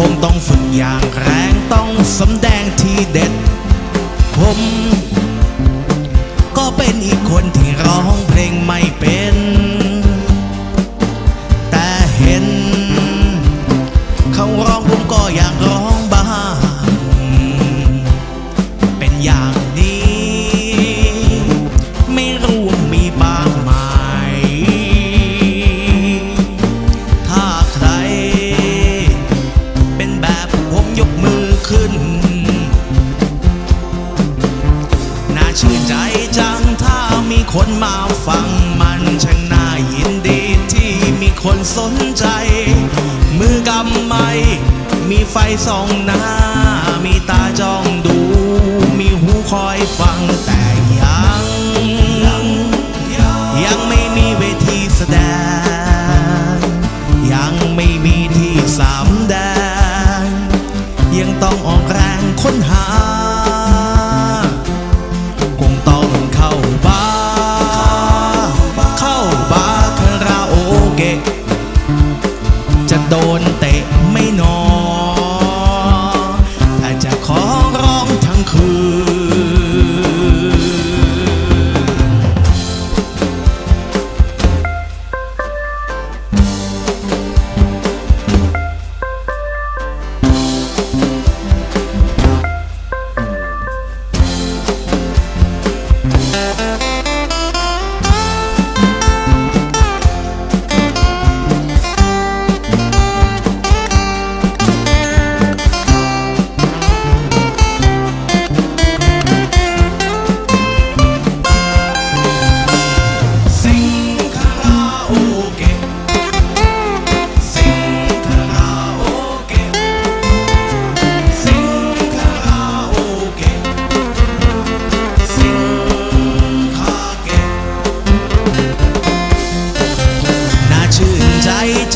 งคงต้องฝึกอย่างแรงต้องสำแดงที่เด็ด ผม ก็เป็นอีกคนที่ร้องเพลงไม่เป็น คนมาฟังมันช่างน่ายินดีที่มีคนสนใจ มือกำไม้มีไฟส่องหน้า มีตาจ้องดู มีหูคอยฟังแต่ยัง ยังไม่มีเวทีแสดง ยังไม่มีที่สามแดง ยังต้องออกแรงค้นหา โดนเตะไม่นอถ้าจะขอร้องทั้งคืน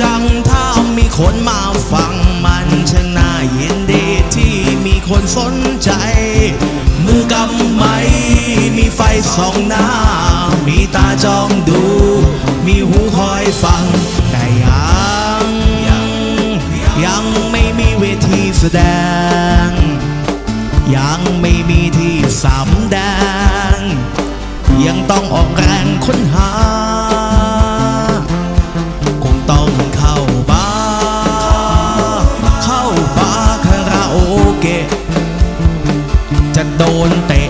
จังถ้ามีคนมาฟังมันช่างน่ายินดีที่มีคนสนใจ มือกำไม้มีไฟสองหน้า มีตาจ้องดู มีหูคอยฟัง แต่ยังยังยังไม่มีเวทีแสดง ยังไม่มีที่สำแดง เกะจะโดนเตะ